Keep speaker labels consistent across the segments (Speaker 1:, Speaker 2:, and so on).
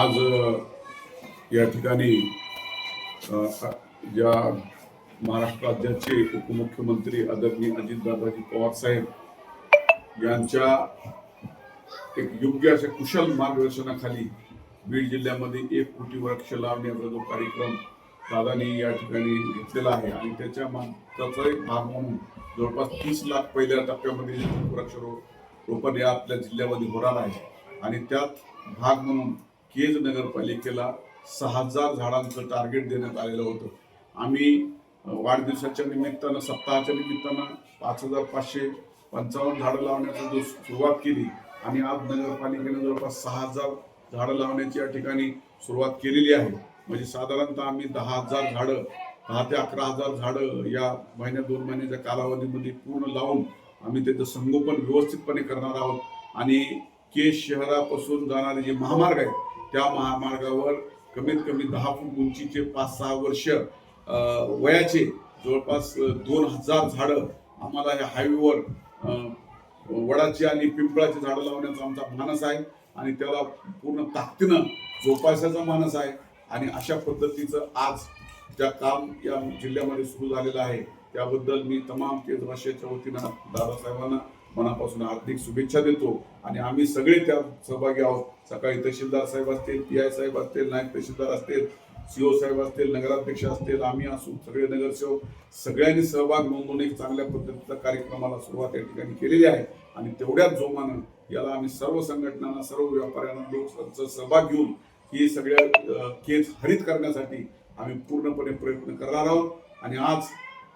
Speaker 1: आज या ठिकाणी ज्या महाराष्ट्र राज्याचे उपमुख्यमंत्री आदरणीय अजितदादाजी पवार साहेब यांच्या एक योग्य अशा कुशल मार्गदर्शनाखाली बीड जिल्ह्यामध्ये एक कोटी वृक्ष लावण्याचा जो कार्यक्रम दादानी या ठिकाणी घेतलेला आहे आणि त्याच्या त्याचा एक भाग म्हणून जवळपास तीस लाख पहिल्या टप्प्यामध्ये वृक्ष रोपण या आपल्या जिल्ह्यामध्ये होणार आहे. आणि त्यात भाग म्हणून केज नगरपालिकेला सहा हजार झाडांचं टार्गेट देण्यात आलेलं होतं. आम्ही वाढदिवसाच्या निमित्तानं सप्ताहाच्या निमित्तानं पाच हजार पाचशे पंचावन्न झाडं लावण्याचा जो सुरुवात केली आणि आज नगरपालिकेनं जवळपास सहा हजार झाडं लावण्याची या ठिकाणी सुरुवात केलेली आहे. म्हणजे साधारणतः आम्ही दहा हजार झाडं दहा ते अकरा हजार झाडं या महिन्या दोन महिन्याच्या कालावधीमध्ये पूर्ण लावून आम्ही त्याचं संगोपन व्यवस्थितपणे करणार आहोत. आणि केस शहरापासून जाणारे जे महामार्ग आहेत त्या महामार्गावर कमीत कमी दहा फूट उंचीचे पाच सहा वर्ष वयाचे जवळपास दोन हजार झाडं आम्हाला या हायवेवर वडाची आणि पिंपळाची झाडं लावण्याचा आमचा मानस आहे आणि त्याला पूर्ण ताकदीनं जोपासायचा मानस आहे. आणि अशा पद्धतीचं आज ज्या काम या जिल्ह्यामध्ये सुरू झालेलं आहे त्याबद्दल मी तमाम केंद्र वतीनं दादासाहेबांना मनापासून हार्दिक शुभेच्छा देतो. आणि आम्ही सगळे त्या सहभागी आहोत. सकाळी तहसीलदार साहेब असतील पी आय साहेब असतील नायब तहसीलदार असतील सीओ साहेब असतील नगराध्यक्ष असतील आम्ही असू सगळे नगरसेवक सगळ्यांनी सहभाग नोंदवून एक चांगल्या पद्धतीचा कार्यक्रमाला सुरुवात या ठिकाणी केलेली आहे. आणि तेवढ्याच जोमानं याला आम्ही सर्व संघटनांना सर्व व्यापाऱ्यांना लोकांचा सहभाग घेऊन ही सगळ्या केस हरित करण्यासाठी आम्ही पूर्णपणे प्रयत्न करणार आहोत. आणि आज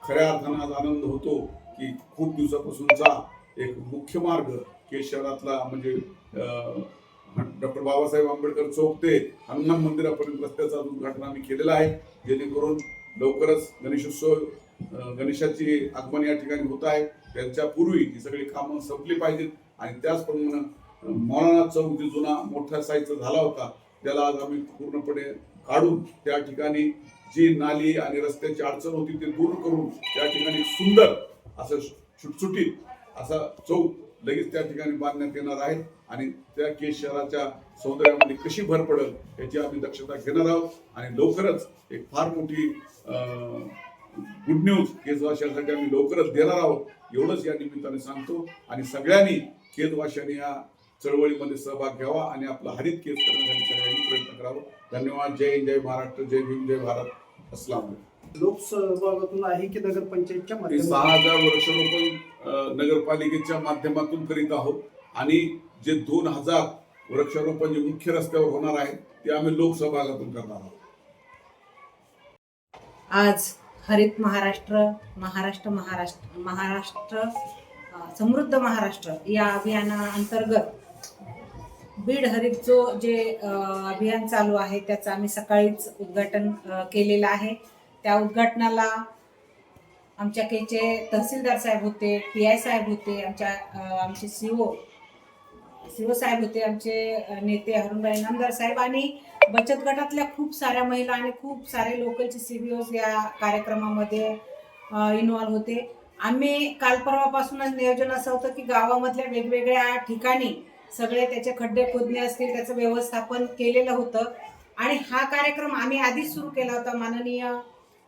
Speaker 1: खऱ्या अर्थानं आज आनंद होतो की खूप दिवसापासूनचा एक मुख्य मार्ग केस शहरातला म्हणजे डॉक्टर बाबासाहेब आंबेडकर चौक ते हनुमान मंदिरापर्यंत रस्त्याचा उद्घाटन आम्ही केलेलं आहे. जेणेकरून लवकरच गणेशोत्सव गणेशाची आगमन या ठिकाणी होत आहे. त्यांच्या पूर्वी ही सगळी कामं संपली पाहिजेत आणि त्याचप्रमाणे मौलाना चौक जे जुना मोठ्या साईजचा झाला होता त्याला आज आम्ही पूर्णपणे काढून त्या ठिकाणी जी नाली आणि रस्त्याची अडचण होती ते दूर करून त्या ठिकाणी सुंदर असं सुटसुटीत असा चौक लगेच त्या ठिकाणी बांधण्यात येणार आहे आणि त्या केस शहराच्या सौंदर्यामध्ये कशी भर पडेल याची आम्ही दक्षता घेणार आहोत. आणि लवकरच एक फार मोठी गुड न्यूज केजवाशांसाठी आम्ही लवकरच देणार आहोत. एवढंच या निमित्ताने सांगतो. आणि सगळ्यांनी केजवाशांनी या चळवळीमध्ये सहभाग घ्यावा आणि आपला हरित केस करण्यासाठी सगळ्यांनी प्रयत्न करावा. धन्यवाद. जय जय महाराष्ट्र जय भीम जय भारत. अस्सलाम
Speaker 2: लोकसहभागातून आहे की नगरपंचायतच्या
Speaker 1: ते सहा
Speaker 2: माध्यमातून
Speaker 1: हजार वृक्षारोपण अ, नगरपालिकेच्या माध्यमातून करीत आहोत. आणि जे दोन हजार वृक्षारोपण जे मुख्य रस्त्यावर होणार आहे ते आम्ही लोकसहभागातून करणार आहोत.
Speaker 3: आज हरित महाराष्ट्र महाराष्ट्र महाराष्ट्र महाराष्ट्र अ, समृद्ध महाराष्ट्र या अभियानाअंतर्गत बीड हरितचो जे अ, अभियान चालू आहे त्याचं आम्ही सकाळीच उद्घाटन अ, केलेलं आहे. त्या उद्घाटनाला आमच्या केचे तहसीलदार साहेब होते पी आय साहेब होते आमच्या आमचे सी ओ सी ओ साहेब होते आमचे नेते हरुणबाई नामदार साहेब आणि बचत गटातल्या खूप साऱ्या महिला आणि खूप सारे लोकलचे सी बी ओज या कार्यक्रमामध्ये इन्व्हॉल्व होते. आम्ही काल परवापासूनच नियोजन असं होतं की गावामधल्या वेगवेगळ्या ठिकाणी सगळे त्याचे खड्डे खोदणे असतील त्याचं व्यवस्थापन केलेलं होतं. आणि हा कार्यक्रम आम्ही आधीच सुरू केला होता माननीय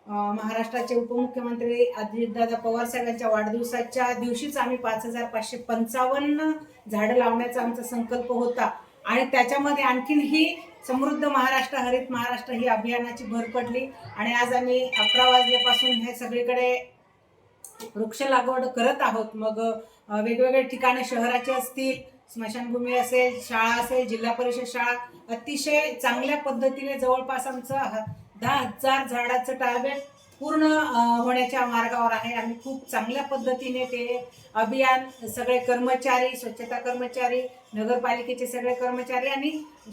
Speaker 3: महाराष्ट्राचे उपमुख्यमंत्री अजितदादा पवार साहेबांच्या वाढदिवसाच्या दिवशीच आम्ही पाच हजार पाचशे पंचावन्न झाडं लावण्याचा आमचा संकल्प होता. आणि त्याच्यामध्ये आणखीन ही समृद्ध महाराष्ट्र हरित महाराष्ट्र ही अभियानाची भर पडली. आणि आज आम्ही अकरा वाजल्यापासून हे सगळीकडे वृक्ष लागवड करत आहोत. मग वेगवेगळे ठिकाणे शहराचे असतील स्मशानभूमी असेल शाळा असेल जिल्हा परिषद शाळा अतिशय चांगल्या पद्धतीने जवळपास आमचं दहा हजार झाडाचं टार्गेट पूर्ण होण्याच्या मार्गावर आहे. आम्ही खूप चांगल्या पद्धतीने ते अभियान सगळे कर्मचारी स्वच्छता कर्मचारी नगरपालिकेचे सगळे कर्मचारी आणि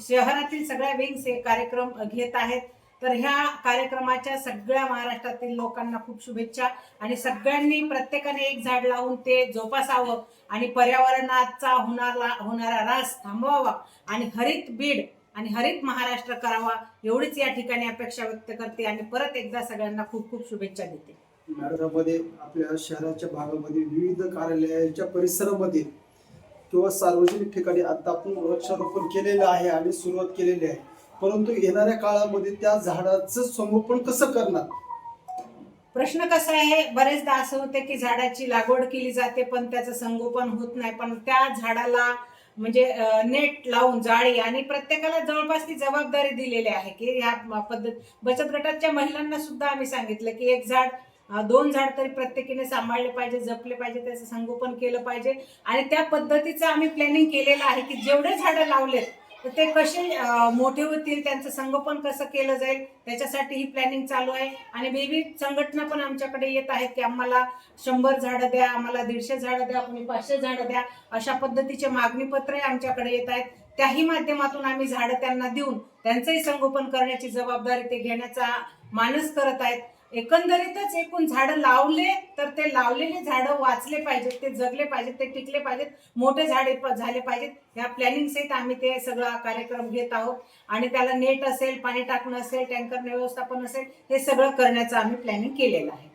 Speaker 3: शहरातील सगळ्या विंग्स हे कार्यक्रम घेत आहेत. तर ह्या कार्यक्रमाच्या सगळ्या महाराष्ट्रातील लोकांना खूप शुभेच्छा आणि सगळ्यांनी प्रत्येकाने एक झाड लावून ते जोपासावं आणि पर्यावरणाचा होणारा होणारा रास थांबवावा आणि हरित बीड आणि हरित महाराष्ट्र करावा एवढीच या ठिकाणी अपेक्षा व्यक्त करते आणि परत एकदा सगळ्यांना खूप खूप शुभेच्छा देते.
Speaker 2: महाराष्ट्रामध्ये आपल्या शहराच्या भागामध्ये विविध कार्यालयाच्या परिसरामध्ये किंवा सार्वजनिक ठिकाणी आता आपण वृक्षारोपण केलेलं आहे आणि सुरुवात केलेली आहे. परंतु येणाऱ्या काळामध्ये त्या झाडाचं संगोपन कसं करणार?
Speaker 3: प्रश्न कसा आहे बरेचदा असं होते की झाडाची लागवड केली जाते पण त्याचं संगोपन होत नाही. पण त्या झाडाला म्हणजे नेट लावून जाळी आणि प्रत्येकाला जवळपास ती जबाबदारी दिलेली आहे की ह्या पद्धत बचत गटाच्या महिलांना सुद्धा आम्ही सांगितलं की एक झाड दोन झाड तरी प्रत्येकीने सांभाळले पाहिजे जपले पाहिजे त्याचं संगोपन केलं पाहिजे. आणि त्या पद्धतीचं आम्ही प्लॅनिंग केलेलं आहे की जेवढे झाडं लावलेत तर ते कसे मोठे होतील त्यांचं संगोपन कसं केलं जाईल त्याच्यासाठी ही प्लॅनिंग चालू आहे. आणि विविध संघटना पण आमच्याकडे येत आहेत की आम्हाला शंभर झाडं द्या आम्हाला दीडशे झाडं द्या कोणी पाचशे झाडं द्या अशा पद्धतीचे मागणीपत्रही आमच्याकडे येत आहेत. त्याही माध्यमातून आम्ही झाडं त्यांना देऊन त्यांचंही संगोपन करण्याची जबाबदारी ते घेण्याचा मानस करत आहेत. एकंदरीतच एकूण झाडं लावले तर ते लावलेले झाडं वाचले पाहिजेत ते जगले पाहिजेत ते टिकले पाहिजेत मोठे झाडे झाले पाहिजेत. ह्या प्लॅनिंग सहित आम्ही ते सगळा कार्यक्रम घेत आहोत. आणि त्याला नेट असेल पाणी टाकणं असेल टँकरने व्यवस्थापन असेल हे सगळं करण्याचं आम्ही प्लॅनिंग केलेलं आहे.